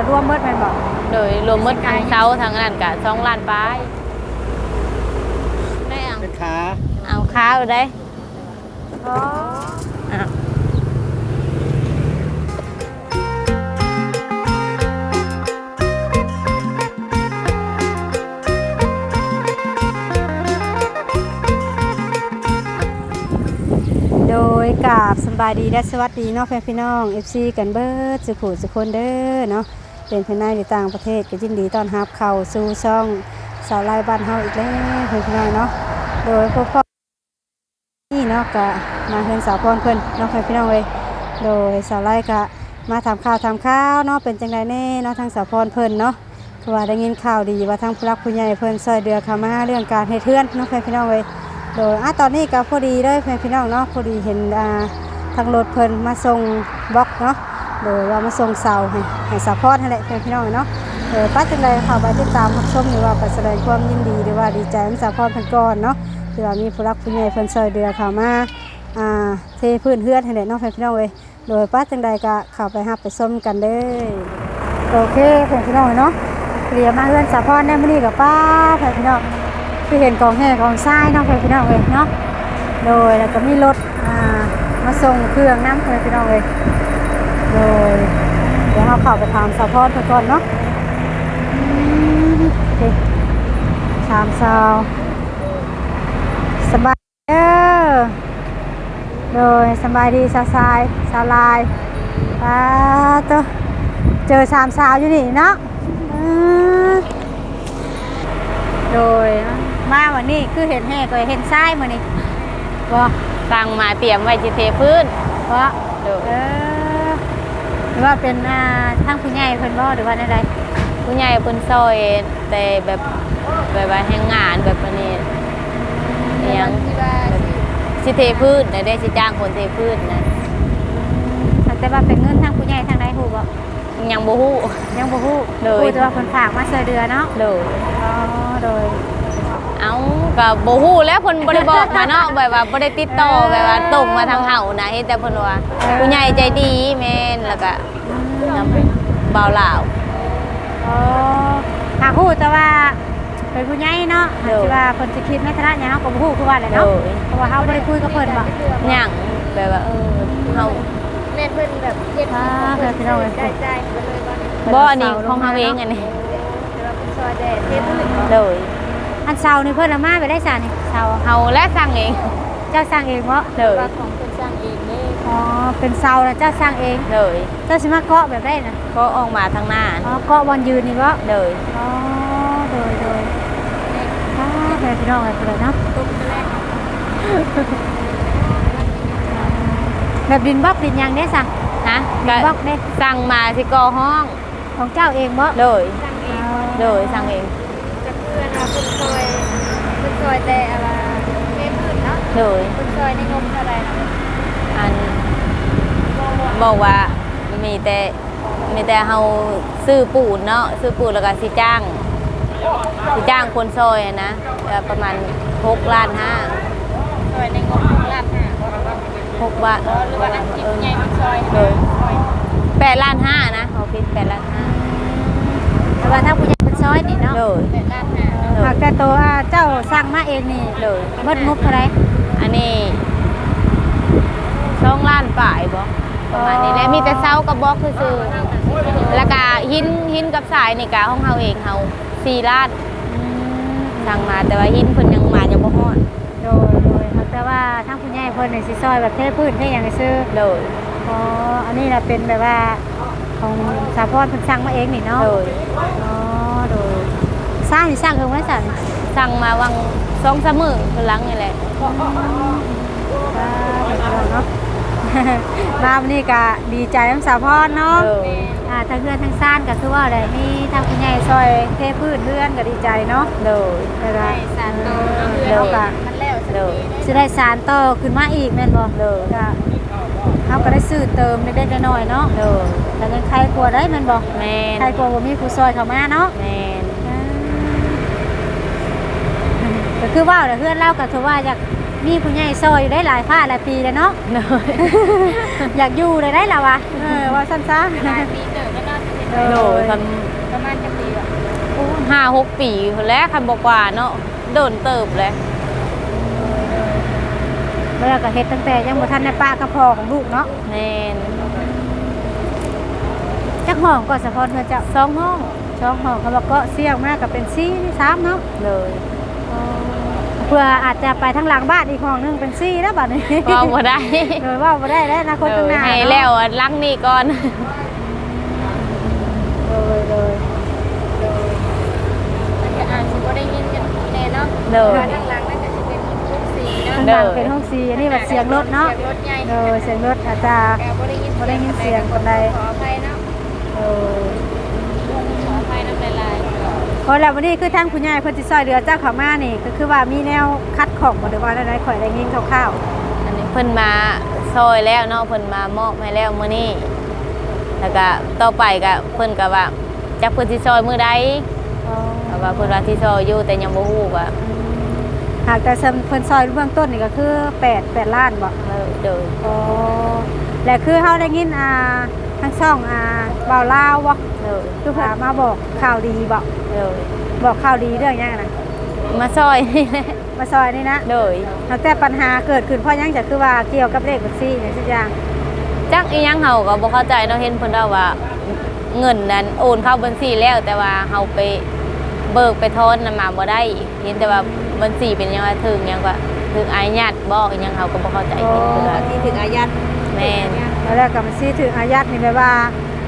ก็รวมเบิดแม่นบ่โดยรวมหมดทั้งเสาทั้งนั้นก็สองล้านปลายได้เอาเป็นขาเอาข้าวได้อ๋ออ้าวโดยกราบสำบายดีและสวัสดีเนาะแฟนพี่น้อง FC กันเบิดสุขุสุคนเด้อเนาะ เป็นภายในหรือต่างประเทศก็ยินดีต้อนรับเข้าสู่ช่องสาวไล่บ้านเฮาอีกแล้วเพื่อนพี่น้องเนาะโดยพวกพ่อนี่เนาะก็มาเฮือนสาวพรเพิ่นเนาะแฟนพี่น้องเลยโดยสาวไล่ก็มาทำข่าวทำข้าวเนาะเป็นจังไดแน่เนาะทางสาวพรเพิ่นเนาะคือว่าได้ยินข่าวดีว่าทางผู้รักผู้ใหญ่เพิ่นซอยเดือเข้ามาเรื่องการเฮ็ดเทือนเนาะแฟนพี่น้องเลยโดยอะตอนนี้ก็พอดีเลยแฟนพี่น้องเนาะพอดีเห็นอ่าทางรถเพิ่นมาส่งบล็อกเนาะ โดยว่ามาส่งเสาให้ให้สาพอดให้แหละแฟนพี่น้องเนาะเออป้าจังเลยเข้าไปติดตามรับชมหรือว่าไปแสดงความยินดีหรือว่าดีใจกับสาพอดเพิ่นก่อนเนาะคือว่ามีผู้รักผู้ใหญ่เพิ่นช่วยเดือเข้ามาอ่าเทพื้นเฮือนให้แหละเนาะแฟนพี่น้องเว้ยโดยป้าจังใดก็เข้าไปรับไปชมกันเด้อโอเคแฟนพี่น้องเนาะเรียมาเฮือนสาพอดแน่มื้อนี้กับป้าแฟนพี่น้องคือเห็นกองแห่กองทรายเนาะพี่น้องเลยเนาะโดยแล้วก็มีรถอ่ามาส่งเครื่องน้ำพี่น้องเลย โดยเดี๋ยวเราเข้าไปถามสาวพอดก่อนเนาะอืมโอเคถามสาวสบายเด้อโดยสบายดีสาวทรายสาวลายป้าตัวเจอสามสาวอยู่นี่เนาะอืมโดยมาวันนี้คือเห็นแห่ก็เห็นทรายมานี่บ่สั่งมาเตรียมไว้จิเทพื้นบ่โดยเออห รือว่าเป็นอ่าทางผู้ใหญ่เพิ่นบ่หรือว่าอะไรผู้ใหญ่เพิ่นซอยแต่แบบแบบว่าแห่งงานแบบอันนี้อิหยังแบบสิเทพื้นแต่ได้สิจ้างคนเทพื้นนะแต่ว่าเป็นเงินทางผู้ใหญ่ทางใดฮู้บ่ยังบ่ฮู้ ยังบ่ฮู้เลย ฮู้แต่ว่าเพิ่นฝากมาช่วยเดือเนาะโดยอ๋อโดย เอ้าก็บ่ฮู้แล้วเพิ่นบ่ได้บอกมาเนาะแบบว่าบ่ได้ติดต่อแบบว่าตรงมาทางเฮานะเฮ็ดแต่เพิ่นว่าผู้ใหญ่ใจดีแม่นแล้วก็นำบ่าวลาวอ๋อหากฮู้แต่ว่าเป็นผู้ใหญ่เนาะเออที่ว่าเพิ่นสิคิดในฐานะหยังเฮาก็บ่ฮู้คือว่าแหละโดเนาะยเพราะว่าเฮาบ่ได้คุยกับเพิ่นบ่หยังแบบว่าเออเฮาแม่เพิ่นแบบเย็นอ่าเพิ่นพี่น้องเอ้ยใจใจไปเลยว่าบ่อันนี้ของเฮาเองอันนี้แต่ว่าเป็นซอยแดดเทพื้นบ่โดย อันเช้านี่เพิ่นเอามาไปได้ซะนี่เช้าเฮาและสั่งเอง เจ้าสร้างเองเพราะโดยว่าของเพิ่นสร้างเองเด้อ๋อเป็นเสาแล้วเจ้าสร้างเองโดยเจ้าสิมาเกาะแบบได้นะก็ออกมาทางหน้าอ๋อเกาะบอลยืนนี่เพราะโดยอ๋อโดยโดยอ๋อแบบพี่น้องแบบเลยเนาะตุ้มแรกแบบดินบล็อกดินยางได้สั่งฮะดิก็นบล็อกได้สั่งมาสิก่อห้องของเจ้าเองบ่โดยสร้างเออ๋งอโดยสั่งเอง กับเพื่อนเอาเพิ่นซอยเพิ่นซอยแต่อะไรเทพื้นเนาะ โดยเพิ่นซอยในงบเท่าไหร่เนาะอันบอกว่ามีแต่มีแต่เฮาซื้อปูนเนาะซื้อปูนแล้วก็สิจ้างสิจ้างคนซอยอะนะก็ประมาณ6ล้านห้าซอยในงบของล้านห้า6บาทหรือว่าอันจิตใหญ่มันซอยโดย8ล้านห้านะเขาคิด8ล้านห้าแต่ว่าถ้าผู้ใหญ่เป็นซอยนี่เนาะโดยแต่ล้านห้าโดหายกแต่ตัวอ่าเจ้าสร้างมาเองนี่โดยเบิดงบเท่าไหร อันนี้สองล้านป่ายบ่ประมาณนี้แหละมีแต่เสากับบล็อกคือๆแล้วก็หินหินกับสายนี่กะห้องเฮาเองเฮาสี่ล้านสั่งมาแต่ว่าหินเพิ่นยังมายังบ่ฮอดโดยโดยหากแต่ว่าทางผู้ใหญ่เพิ่นนี่สิซอยแบบเทพื้นเทหยังซื้อโดยอ๋ออันนี้น่ะเป็นแบบว่าของสาพรเพิ่นสร้างมาเองนี่เนาะโดยอ๋อโดยสร้างนี่สร้างเพิ่งไว้สั่นสั่งมาวังสองสามมื้อคือหลังนี่แหละ เนาะมาวันนี้ก็ดีใจทั้งสาพรเนาะโดยอ่าทั้งเพื่อนทั้งซ่านก็คือว่าอะไรมีทางคุณยายซอยเทพื้นเพื่อนก็ดีใจเนาะโดยแล้วก็สารโตเนาะเอเพื่ออนแล้วก็มันแล้วสักโดยทีสิได้สารต่อขึ้นมาอีกแม่นบ่โดยก็เฮาก็ได้ซื้อเติมเล็กๆน้อยๆเนาะโดยแล้วก็ใครกลัวได้แม่นบ่แม่นใครกลัวบ่มีผู้ซอยเข้ามาเนาะแม่น ก็คือว่าเพื่อนเล่าก็ถือว่าอยากมีผู้ใหญ่ซอยอยู่ได้หลายผ้าหลายปีแล้วเนาะโดยอยากอยู่เลยได้แล้ววะเออว่าสั้นหลายปีเติบแล้วก็จะเป็นโดยคันประมาณจะปีแบบห้าหกปีพุ่นแหล้วคันบอกว่าเนาะโดนเติบเลยเมื่อก็เฮ็ดตั้งแต่ยังบ่ทันได้ป้ากระพอของลูกเนาะแม่นจักห้องก็สะพอนเพื่อเจ้าสองห้องช่องห้องเขาบอกก็เสี่ยงมากกับเป็นซี่ที่สามเนาะเลย เพื่ออาจจะไปทั้งหลังบ้านอีกห้องหนึงเป็นซี่แล้วบัดนี้ว่าบ่ได้โดยว่าบ่ได้แล้วนะคนข้างหน้าให้เนาะแล้วอันหลังนี่ก่อนโดยโดยมันจะอ่านสิบ่ได้ยินกันแน่เนาะเลยทางหลังนั่นก็จะเป็นทุกสีเนาะข้างหลังเป็นห้องซีอันนี้แบบเสียงรถเนาะเสียงรถใหญ่โดยเสียงรถอาจจะแกบ่ได้ยินบ่ได้ยินเสียงคนใดขออภัยเนาะโดย ขออภัยน้ำลาย เพ ราะแล้ววันนี้คือทางคุณยายเพิ่นสิซอยเรือเจ้าเขามานี่ก็คือว่ามีแนวคัดของบ่ได้ว่าได้ข่อยได้ยินคร่าวอันนี้เพิ่นมาซอยแล้วเนาะเพิ่นมามอบให้แล้วมื้อนี้แล้วก็ต่อไปก็เพิ่นก็ว่าจักเพิ่นสิซอยมื้อใดๆอ๋อเพราะว่าเพิ่นว่าสิซอยอยู่แต่ยังบ่ฮู้ว่าหากแต่เพิ่นซอยเบื้องต้นนี่ก็คือ8 8ล้านบ่ เออเด้อ อ๋อและคือเฮาได้ยินอ่าทางช่องอ่าเบาลาวบ่ เด้อคือเพิ่นมาบอกข่าวดีบ่เด้อบอกข่าวดีเรื่องหยังนะมาซอยนี่แหละมาซอยนี่นะเด้อตั้งแต่ปัญหาเกิดขึ้นเพราะหยังจะคือว่าเกี่ยวกับเลขบัญชีอย่างทุกอย่างจักอีหยังเฮาก็บ่เข้าใจเนาะเห็นเพิ่นเล่าว่า เงินนั้นโอนเข้าบัญชีแล้ว แต่ว่าเฮาไปเบิกไปทอนนำมาบ่ได้ เห็นแต่ว่าบัญชีเป็นหยังว่าถึงหยังว่าถึงอายัดบ่อีหยังเฮาก็บ่เข้าใจเห็นเพิ่นว่าที่ถึงอายัดแม่นแล้วแรกกับบัญชีถึงอายัดนี่แปลว่า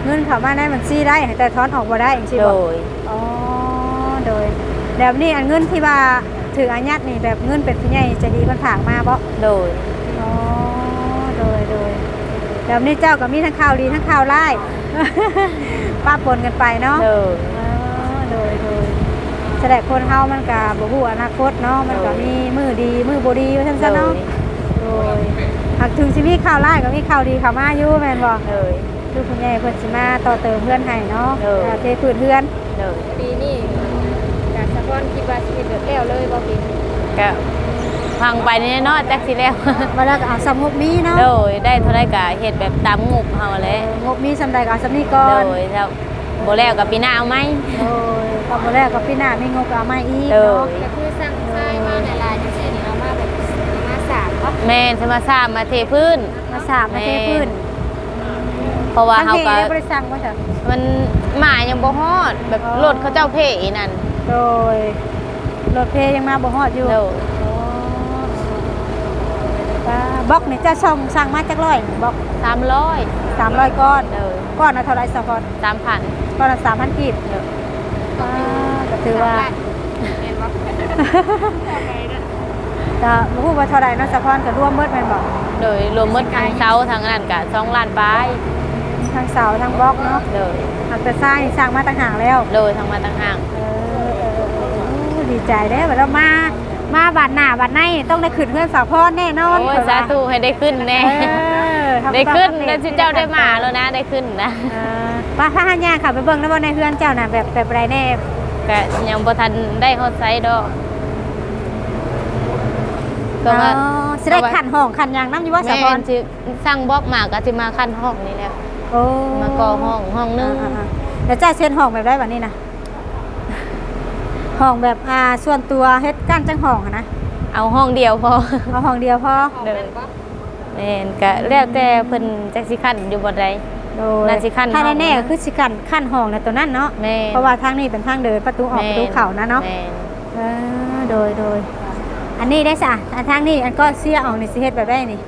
เงินเข้ามาในบัญชีได้แต่ถอนออกบ่ได้อย่างที่โดบอกยอ๋อโดยแบบนี้อันเงินที่ว่าถึงอายัดนี่แบบเงินเป็นผู้ใหญ่ใจะดีมันฝากมาบ่โดยอ๋อโดยโดยแบบนี้เจ้าก็มีทั้งข่าวดีทั้งข่าวร้าย ป้าปนกันไปเนาะ โดย อ๋อโดยโดยแสดงคนเฮามันก็บ่ฮู้อนาคตเนาะ มันก็มีมือดีมือบ่ดีว่าซั่นโดซะเนาะยโดยหากถึงสิมีข่าวร้ายก็มีข่าวดีเข้ามาอยู่แม่นบ่ โดย คือคุณยายเพิ่นสิมาต่อเติมเพื่อนให้เนาะเออเอ่อเทพื้นเพื่อนโดยๆปีนี้จากสะพอนคิดว่าสิเฮ็ดแล้วเลยบ่ปีก็ฟังไปนี่เนาะจักสิแล้วมาแล้วก็เอาสำงบมีเนาะโดยได้เท่าไรก็เฮ็ดแบบตามงบเฮาแหเอละองบมีสำใดก็เอาสำนี้ก่อโดนยแล้วบ่แล้วก็ปีหน้าเอาไหมโดยพอมาแล้วก็พี่หน้ามีงบก็เอามาอีกเออเนาะก็คือสร้างทรายมาในลายจังซี่นี่เอามาแบบเอามาสร้างเนาะแม่นสิมาสร้างมาเทพื้นมาสามมาเทพื้น เพราะว่าทางเฮาเทก็ได้บ่ได้สั่งบ่จ้ะมันหมายังบ่ฮอด แบบอ๋อรถเขาเจ้าเพอีนั่นโดยรถเพยังมาบ่ฮอดอยู่โดยอ๋ออ่าบล็อกนี่จะส่งสั่งมาจักร้อยบล็อก300 300ก้อนโดยก้อนละเท่าไหร่สะพอน3,000ก้อนละ3,000กีบโดยอ่าก็ถือว่าแม่นบ่จะรู้ว่าเท่าไรเนาะสะพอนกับร่วมเบิดแม่นบอกโดยรวมหมดทางเซาทางนั้นก็2ล้านปลาย ทั้งเสาทั้งบล็อกเนาะโดยหักแต่สร้างนี่สร้างมาต่างหากแล้วโดยทางมาต่างหากเออเออเออเออโอ้ดีใจเด้อบัดเรามามาบัดหน้าบัดในต้องได้ขึ้นเพื่อนสาวพรแน่นอนโอ้ยสาธุให้ได้ขึ้นแน่เออทำได้ขึ้นความแล้วสิเจ้าได้มาแล้วนะได้ขึ้นนะเออป้าพาหันยางค่ะไปเบิ่งแล้วว่าในเพื่อนเจ้าน่ะแบบแบบไรแน่ก็ยังบ่ทันได้เข้าไซดอกก็อ๋ว่าอสิได้ขันห้องขันยางน้ำอยู่ว่าสาวแม่พรนสิสร้างบล็อกมาก็สิมาขั้นห้องนี่แหล้ว โอ้มาก่อห้องห้องนึงาๆๆแล้วเจ้าเชิญห้องแบบได้แบบนี้นะห้องแบบอ่าส่วนตัวเฮ็ดกั้นจังห้องอะนะเอาห้องเดียวพอเอาห้องเดียวพอเด้อแม่นก็แล้วแต่เพิ่นจักสิขั้นอยู่บ่ใด โดยน่าสิขั้นถ้าห้องแน่ๆก็คือสิขั้นขั้นห้องในะตัวนั้นเนาะแม่นเพราะว่าทางนี้เป็นทางเดินประตูออกประตูเข้านะเนาะแม่นเออโดยโดยอันนี้ได้สะอันทางนี้อันก็เสียออกนี่สิเฮ็ดแบบได้นี่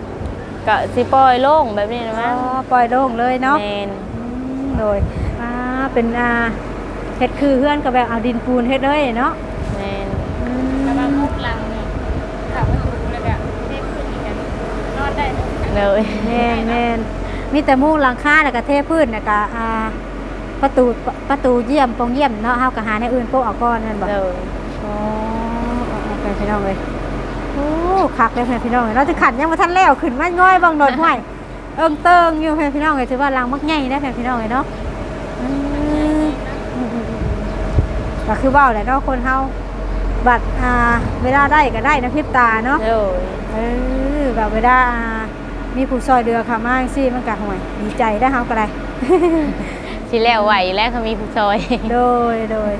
ก็สิปล่อยโล่งแบบนี้นะอ๋มั้งอปล่อยโล่งเลยเนาะแม่นอืมโดยอ่าเป็นอ่าเฮ็ดคือเฮือนก็แบบเอาดินปูนเฮ็ดเลยเนาะแม่นอืกำลังมมุกลังนี่ถามว่าถูกเลยแบบเทพขึ้นอีกกันนอนได้เลยแม่นแม่นมีแต่มุงหลังคาแล้วก็เทพื้นแล้วก็อ่าประตูประตูเยี่ยมปองเยี่ยมเนาะเฮาก็หาในอื่นโปะเอาก่อนนั่นบ่ เลย อ๋อเอาไปพี่น้องเลยโอ้ คักเลยเพื่อนพี่น้องเลยเราจะขันยังมาทันแล้วขึ้นมาง่อยบางโดดห้วยเอิงเติงอยู่เพื่อนพี่น้องเลยถือว่ารังมักใหญ่ได้เพื่อนพี่น้องเลยเนาะอืมก็คือเว่าแหละเนาะคนเฮาบัตรอ่าเวลาได้ก็ได้นะพริบตาเนาะเลยเออแบบเวลาอ่ามีผู้ซอยเดือค่ะมาจังซี่มันก็ห่วยดีใจได้เฮาก็ได้สิสิแล้วไหวแล้วเขามีผู้ซอย โดยโดย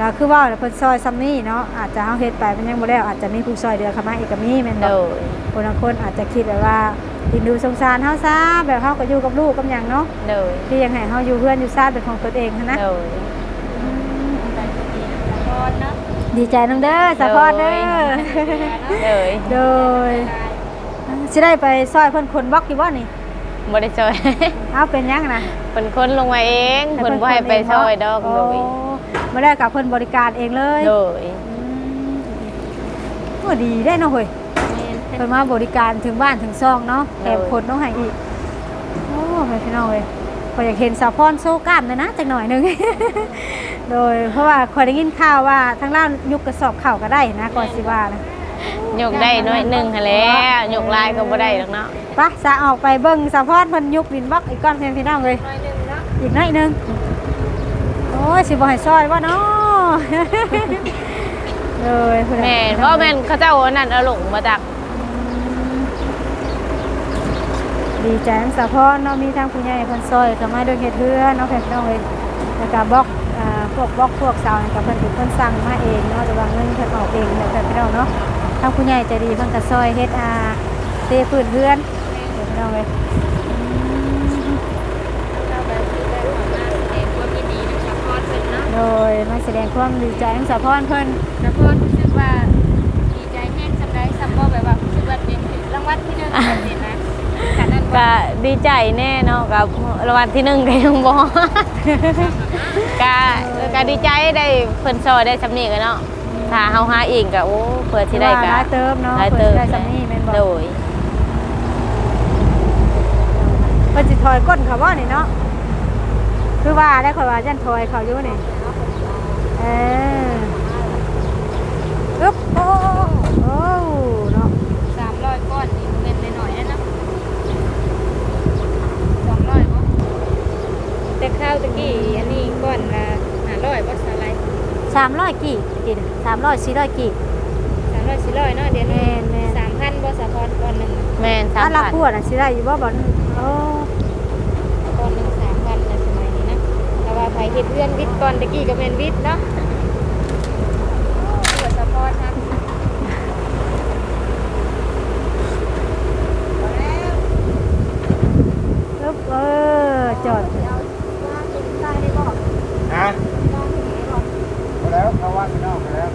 ก็คือว่าเพิ่นซอยซัมนี่เนาะอาจจะเฮาเฮ็ดไปมันยังบ่แล้วอาจจะมีผู้ซอยเดือเข้ามาอีกก็มีแม่นโดบ่ยคนบางคนอาจจะคิดแบบว่าดินดูสงสารเฮาซะแบบเฮาก็อยู่กับลูกกับหยังเนาะโดยที่ยังให้เฮาอยู่เพื่อนอยู่ชาติเป็นของตัวเองหั้นนะโดยพอเนาะดีใจน้องเด้อสะพอดเด้อโดยโดยสิได้ไปซอยเพิ่นคนบล็อกอยู่บ่นี่บ่ได้ซอยเอาเป็นหยังนะเพิ่นคนลงมาเองเพิ่นบ่ให้ไปซอยดอกโดย มาได้กับเพิ่นบริการเองเลยโดยอืมโอ้ดีได้เนาะเฮ้ยแม่นเพิ่นมาบริการถึงบ้านถึงซองเนาะแถมคนต้องให้อีกโอ้แม่พี่น้องเว้ยข่อยอยากเห็นสาวพรโซกล้ามเลยนะจักหน่อยหนึงโดยเพราะว่าข่อยได้ยินข่าวว่าทางล่างยุกกระสอบข้าวก็ได้นะก่อนสิว่านะยกได้น้อยหนึงหั้นแหล้วยกลายก็บ่ได้ดอกเนาะปะจะออกไปเบิ่งสาวพรเพิ่นยุกดินบล็อกอีกก้อนเพียงพี่น้องเลยน้อยหนึงเนาะอีกหน่อยหนึง โอ้ยสิบ่ให้ซอยว่าเนาะ เลยพุ่นน่ะแม่นเพราะแม่นเขาเจ้าอันนั้นเอาลงมาจากดีใจทั้งสาวพรเนาะมีทางผู้ใหญ่เพิ่นซอยเข้ามาด้วยเฮ็ดเฮือนเนาะเพิ่นพี่น้องเลยแล้วก็บล็อกอ่าพวกบล็อกพวกเสานี่ก็เพิ่นเป็นคนสั่งมาเองเนาะแต่ว่าเงินเพิ่นออกเองเนี่ยเพิ่นพี่น้องเนาะทางผู้ใหญ่ใจดีเพิ่นก็ซอยเฮ็ดอ่าเทพื้นเฮือนเพิ่นพี่น้องเลยเราแบบคือได้ออกมาแสดงความยินดีนะคะพอดเพิ่นเนาะ โดยมาแสดงความดีใจทั้งสาวพรเพิ่นแล้วพอรู้สึกว่าดีใจแห้งสำได้สำบ่แบบว่ารู้สึกว่าเป็นรางวัลที่หนึ่งแบบนี้นะขนาดนั้นบ่ ก็ดีใจแน่เนาะกับรางวัลที่หนึ่งก็ยังบ่ ก็ก็ดีใจได้เพิ่นซอยได้สำนีกันเนาะถ้าเฮาหาเองก็โอ้เปิดที่ได้ก็หลายเติมเนาะหลายเพิ่เตินมได้ซ้ำนี่แม่นบ่ โดยเพิ่นสิถอยก้นเขาบ่นี่เนาะคือว่าได้ข่อยว่าจันถอยเขาอยู่นี่ เอออึ๊บโอ้โอ้เนาะสามร้อยก้อนนี่เงินหน่อยๆนะเนาะสองร้อยบ่แต่ข้าวตะกี้อันนี้ก้อนละห้าร้อยบ่สาไร300กี่กี่300 400กี่สามร้อยสี่ร้อยเนาะเดี๋ยวนี้แม่นๆสามพันบ่สะพอนก้อนหนึ่งแม่นสาถ้ามเราพันพูดน่ะสิได้อยู่บ่บ่โอ้ ก้อนหนึ่งสามพันในสมัยนี้นะแต่ว่า ไผเฮ็ดเพื่อนวิทย์ก้อนตะกี้ก็แม่นวิทย์เนาะเกิดสะพอนครับอึ๊บเออจอดฮะไปแล้วเขาว่าพี่น้องไปแล้ว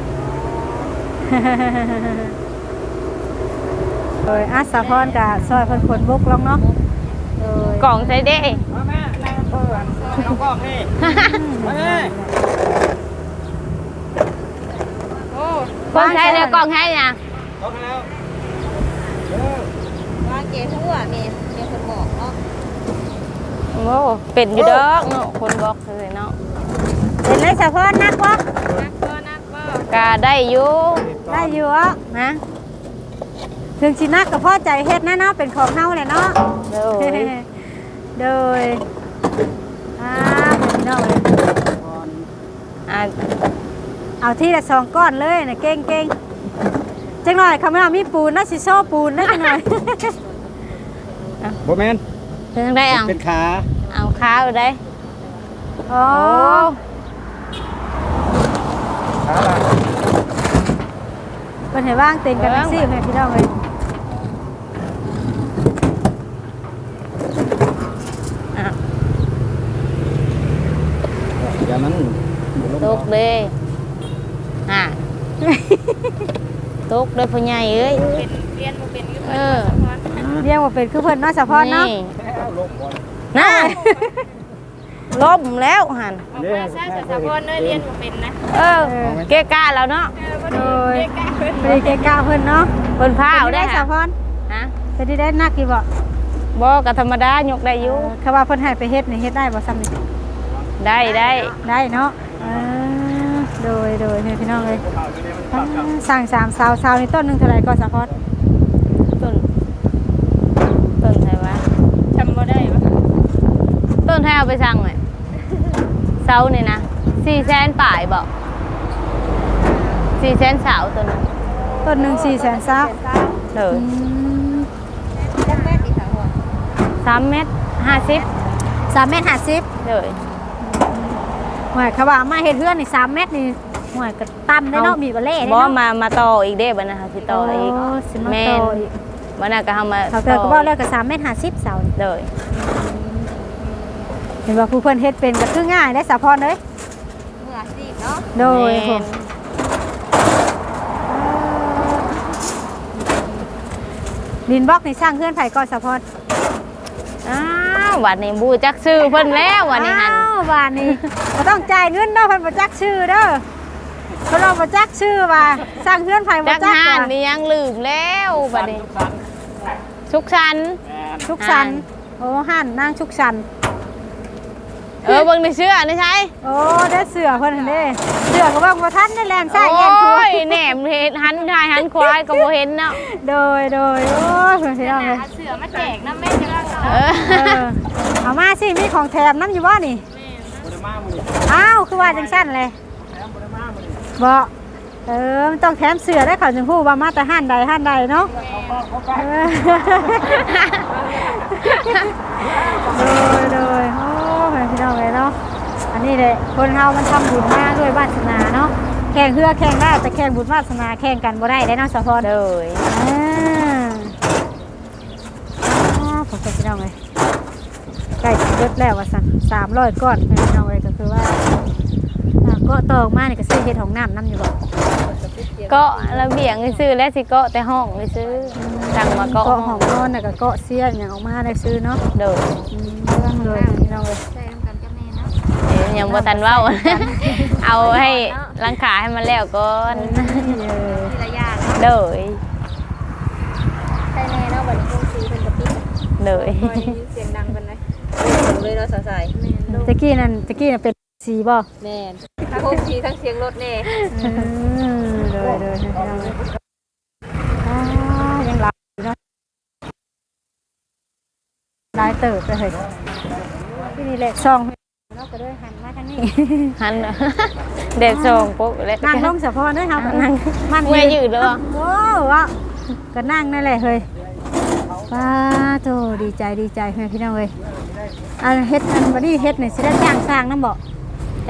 โดยอาสาพรกับซอยเพิ่นคนบุกลองเนาะโดยกล่องใส่เด้ มาแม่นางเปิ ดน้องกล้องนี่มาแม่โอ้กล่องใช้แล้วกล่องให้นะกล้องแล้วเออวางเก๋หัวแม่เดี๋ยวคนบอกเนาะโอ้เป็นอยู่ดอกเนาะคนบอกเลยเนาะเป็นไรสาพรนักวะนักบ่นักบ่ก็ได้อยู่ได้อยู่อะนะถึงสินักกับพ่อใจเฮ็ดนะเนาะเป็นของเฮาแหละเนาะโดยโดยอ่า พี่น้องเลยอ่าเอาที่ละสองก้อนเลยนะเก่งเก่งจังหน่อยคำว่ามีปูนนะสิโซ่ปูนนะจังหน่อยโบแมนถึงได้เอาเป็นขาเอาข้าวได้อ๋อขาละเป็นให้ว่างเต็มกันทั้งสี่แม่พี่น้องเลย อะ อย่ามัน ตก เลยอะตกเลยพ่อใหญ่เอ้ยเป็นเรียนบ่เป็นคือเอเพิ่นอสะพอนเรียกว่าเป็นคือเพิ่นเนาะสะพรเนาะลงบอลน่าล้มแล้วหันออกมาซะสะพอนเด้อเรียนบ่เป็นนะเออเกะกะแล้วเนาะโดยเด็กกะเพิ่นพอดีเกกาเพิ่นเนาะเพิ่นพาเอาเป็นได้ได้ค่ะสะพรฮะจะได้ได้นักกี่บ่บ่ก็ธรรมดายกได้อยู่เขาว่าเพิ่นให้ไปเฮ็ดนี่เฮ็ดได้บ่ซ้ำนี่ได้ได้ได้เนาะเออ โดยโดยเนี่ยพี่น้องเลยอ่าสั่งสามซาวซาวนี่ต้นหนึงเท่าไหร่ก็สะพรต้นต้นไทยวะจำบ่ได้บ่ต้นไทยเอาไปสั่งไหมเสาเนี่ยนะสี่แสนป่ายบอกสี่แสนสาวตัวนึงต้นหนึ่งสี่แสนซาวเลยจักแม่นอีสาวสามเมตรห้าสิบสามเมตรห้าสิบเลย หวยเขาว่ามาเฮ็ดเฮือนนี่3เมตรนี่หวยก็ต่ำได้เนาะมีบ่เล่บ่ได้เนาะมามาต่ออีกเด้บัดนะคะสิต่ออีกโสิมาแม่ต่นออีกบัดนั้นก็เฮามาเขาเกิดก็บอกแล้วก็3เมตร50เสานี่เลย เห็นว่าผู้เพิ่นเฮ็ดเป็นก็คือง่ายได้สะพรเด้ยมืออาชีพเนาะโดยแม่นดินบล็อกนี่สร้างเฮือนไผก่อนสะพรอ้าววันนี้บูจักชื่อเพิ่นแล้ววันนี้หัน อ้าวบ้านนี้ก็ต้องจ่ายเงินเนาะเพิ่นบ่จักชื่อเด้อเพิ่นเราบ่จักชื่อว่าสร้างเฮือนไผบ่จักจักหานว่านี่ยังลืมแล้วบัดนี้สุขสันต์ชุกชัน โอ้ห่านนางชุกชัน เออเบิ่งในเสื้อนี่ใช่โอ้ได้เสือเพิ่นหั่นเด้เสือก็ว่าบ่ทันได้แลนใส่แย่นครัวโอ้ยแหนมเห็นหันทายหันควายก็บ่เห็นเนาะโดยโดยโอ้ยเพิ่นพี่น้องเลยเอาเสือมาแจกน้ำแม่จะรักเอเนาะอเออเอามาสิมีของแถมน้ำอยู่บ่นี่บริ มามืออ้าวคือว่าจังซั่นเลยแล้วบริมามือบ่เออมันต้องแถมเสือได้เขาจึงฮู้ว่ามาแต่ห้านใดห้านใดเนาะเขาก็เขาก็เออโดยโดยโอ้แม่พี่น้องเลยเนาะอันนี้เลยคนเฮามันทำบุญมาด้วยวาสนาเนาะแข่งเรือแข่งได้แต่แข่งบุญวาสนาแข่งกันบ่ได้ได้เนาะสะพรเลยอ่าอ่าผมจะพี่น้องเลย ใกล้จะเบิดแล้วว่าสั่นสามร้อยก้อนพี่น้องเลยก็คือว่าอ่าก็ตอกมานี่ก็ซื้อเห็ดของน้ำน้ำอยู่บ่ก็ระเบียงซื้อแล้วสิก็แต่ห้องไปซื้อสั่งมาก็เกาะหอมนอนน่ะก็เกาะเสี้ยอย่างออกมาได้ซื้อเนาะเด้ออืมเรื่องเลยพี่น้องเลยใส่ทำกันกับแม่เนาะเดี๋ยวยังบ่ทันเว้าเอาให้รังขาให้มันแล้วก่อนเออทีละอย่างเนาะเด้อใส่แน่เนาะบัดนี้คงสีเพิ่นกับพี่เด้อคอย เสียงดังกันเลยเลยเนาะสาวใสแม่นลูกตะกี้นั่นตะกี้น่ะเป็นสีบ่แม่นทั้งโคมชีทั้งเสียงรถแน่อืมเลยเลยพี่น้องเลยอ่ายังหลายอยู่เนาะหลายเติบเลยที่นี่แหละช่องเนาะก็เลยหันมาทางนี้หันเด็ดส่งปุ๊บเลยนั่งลงสะพอนด้วยครับนั่งมันเมื่อยยืดเลยเหรอโอ้วะก็นั่งนั่นแหละเฮ้ย ป้าโตดีใจดีใจเฮ้ยพี่น้องเฮ้ยอันเฮ็ดอันบัดนี้เฮ็ดนี่สิได้จ้างสร้างน้ำบ่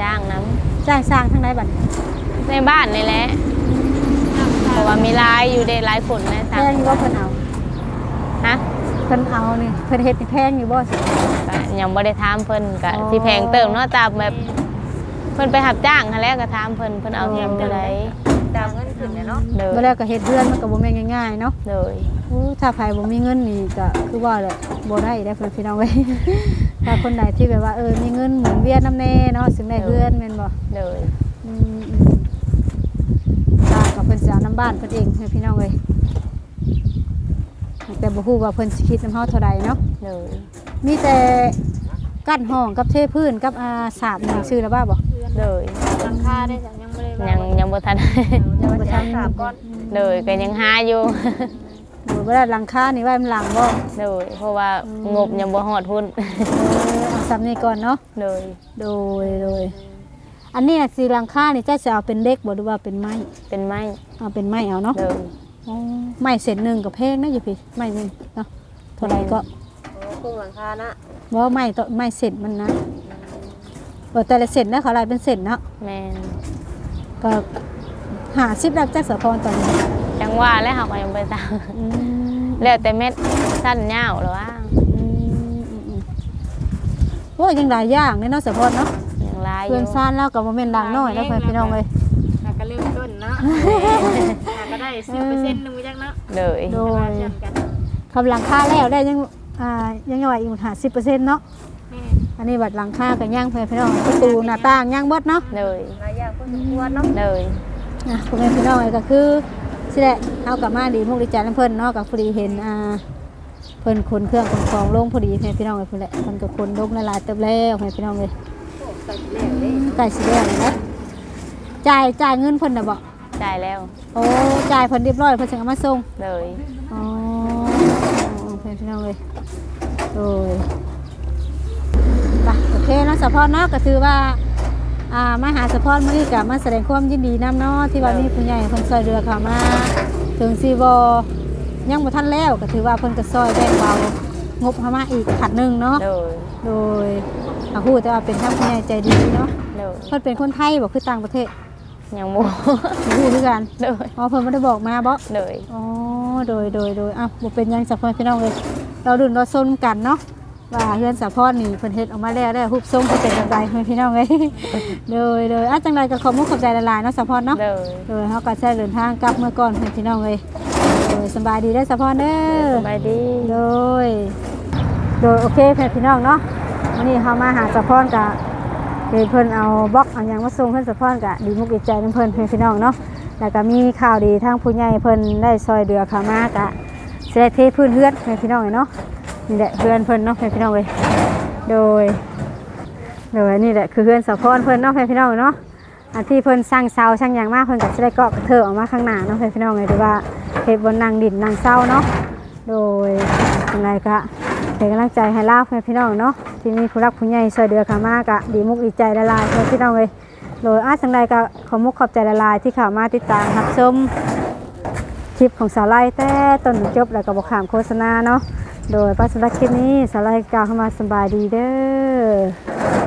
จ้างน้จ้างสร้างทางไหนบัดำในบ้านนี่แหละเพราะว่ามีหลายอยู่เด้หลายคนนะแพสั่งงอยู่บ่เพิ่นเอาฮะเพิ่นเอานี่เพิ่นเฮ็ดนี่แพงอยู่บ่สิ ก็ยังบ่ได้ถามเพิ่นก็อ๋อ สิแพงเติมเนาะตามแบบ เพิ่นไปหับจ้างหั้นแหล้วก็ถามเพิ่นเพิ่นเอาเงินเท่าใดดาวเงินขึ้นเนี่ยเนาะ เด้อบ่แล้วก็เฮ็ดเรือนมันก็บ่แม่นง่ายๆเนาะ เด้อ โอ้ถ้าไผบ่มีเงินนี่ก็คือว่าแหละบ่ได้ได้อเพิ่นพี่น้องเว้ย ถ้าคนใดที่แบบว่าเออมีเงินหมุนเวียนนำแน่เนาะถึงได้เรือนแม่นบ่เด้ออืมอืมตากับเพิ่นสิเอาน้ำบ้านเพิ่นเองให้พี่น้องเลยแต่บ่ฮู้ว่าเพิ่นสิคิดน้ำเฮาเท่าใดเนาะเด้อมีแต่กั้นห้องกับเทพื้นกับอาสาบนี่ชื่อแล้วบ้าบ่เด้อหลังคาได้จังยังบ่ได้ว่ายังยังบ่ทัน ยังบ่ทันสามก้อนเด้อก็ยังหาอยู่ ดูบ่ได้หลังคานี่ไว้มันหลังบ่เด้อเพราะว่างบยังบ่ฮอดหุ้นเออเอาซ้ำนี่ก่อนเนาะเด้อโดยโดยอันนี้น่ะสิหลังคานี่เจ้าจะเอาเป็นเหล็กบ่หรือว่าเป็นไม้เป็นไม้เอาเป็นไม้เอาเนาะเด้ออ๋อไม้เศษหนึงก็แพงนะอยู่พี่ไม้หนึงเนาะเท่าไหร่ก็โอ้โครงหลังคานะบ่ว่าไม่ต่อไม่เสร็จมันนะเออแต่ละเสร็จนะเขาลายเป็นเสร็จเนาะแม่นก็หาซิบรับจากสะพรตอนนี้จั งว่าแล้วเฮาก็ยังบ่ได้ตามอืมแล้วแต่เม็ดสั้นยาวหรือว่าอืมอืมอืมโอ้ยยังหลายอย่างเลยเนาะสะพรเนาะยังหลายอเพื่อนยู่ซ่านแล้วกับโมเมนต์ดังน้อยแล้วเพื่อนพี่น้องเลยหาก็เริ่มต้นเนาะหาก็ได้10%นึงจักเนาะเด้อโดยเชื่อมกันคำหลังค่าแล้วได้ยังอ่ายังยังไหวอีกหาสิบเปอร์เซ็นต์เนาะแม่อันนี้บัตรหลังค่ากับย่างเพื่อนพี่น้องประตูหน้าต่างย่างเบดเนาะเด้อหลายอย่างพอสมควรเนาะเด้อนะพ่อแม่พี่น้องเลยก็คือ สิแหละเอากลับมาดีมุกดีใจน้ำเพิ่นเนาะกับพอดีเห็นอ่าเพิ่นขนเครื่องขนของลงพอดีแม่พี่น้องเลยเพิ่นแหละเพิ่นก็ขนลงละลายเต็มแล้วแม่พี่น้องเลยใส่แล้วเด้ใกล้สิแล้วเลยนะจ่ายจ่ายเงินเพิ่นน่ะบ่จ่ายแล้ว โอ้จ่ายเพิ่นเรียบร้อยเพิ่นสิเอามาส่งเด้ออ๋อแม่พี่น้องเลยโอ้ยไปโอเคเนาะสะพรเนาะก็ถือว่า อ่ามาหาสะพรมื้อนี้ก็มาแสดงความยินดีนํเนาะที่ว่ามีผู้ใหญ่เพิ่นช่วยเหลือเข้ามาถึงซีบยังบ่ทันแล้วก็ถือว่าเพิ่นก็ซอยแบ่งเบางบเข้ามาอีกขัดหนึงเนาะเด้อโดยอาฮู้แต่ว่าเป็นทางผู้ใหญ่ใจดีเนาะเด้อเพิ่นเป็นคนไทยบ่คือต่างประเทศยังบ่บ่ฮู้คือกันโดยอ๋อเพิ่นบ่ได้บอกมาบ่โดยอ๋อโดยโดยโดยอะบ่เป็นหยังสักพี่น้องเลยเราดุนเราซนกันเนาะ ว่าเฮือนสะพอนนี่เพิ่นเฮ็ดออกมาแล้วได้รูปทรงเพิ่นเป็นจังไดพี่น้องเอ้ยโดยโดยอะจังไดก็ขอบคุณขอบใจหลายๆเนาะสะพอนเนาะโดยโดยเขาก็ใช้เดินทางกลับเมื่อก่อนให้พี่น้องเลยโดยสบายดีได้อสะพอนเด้อสบายดีโดยโดยโอเคเพื่อนพี่น้องเนาะวันนี้เขามาหาสะพอนกะเพิ่นเพิ่นเอาบล็อกเอาหยังมาส่งเพื่อนสะพอนกะดีมุกดีใจน้ำเพิ่นเพื่อนพี่น้องเนาะแล้วก็มีข่าวดีทางผู้ใหญ่เพิ่นได้ซอยเดือขามากะสิได้เทพื้นเฮือนเพื่อนพี่น้องเลยเนาะ นี่แหละเพื่อนเพิ่นเนาะเพื่อนพี่น้องเลยโดยโดยนี่แหละคือเพื่อนสะพอนเพิ่นเนาะเพื่อนพี่น้องเนาะอันที่เพิ่อนสร้างเสาช่างอย่างมากเพิ่อนก็จะได้เกาะเทอออกมาข้างหน้าเนาะเพื่อนพี่น้องเลยหรือว่าเฮ็ดบนนางดินนางเสาเนาะโดยยังไงก็เป็นกำลังใจให้ลาเพื่อนพี่น้องเนาะที่มีผู้รักผู้ใหญ่ช่วยเดือขามากะดีมุกดีใจละลายเพื่อนพี่น้องเลยโดยอาสังใดก็ขอมุกขอบใจละลายที่ข้าวมาติดตามรับชมคลิปของสาวไล่แต่ต้นจบแล้วก็บอกขามโฆษณาเนาะ โดยปัสสำหรับคลิปนี้สาวไล่กล่าวเข้ามาสบายดีเด้อ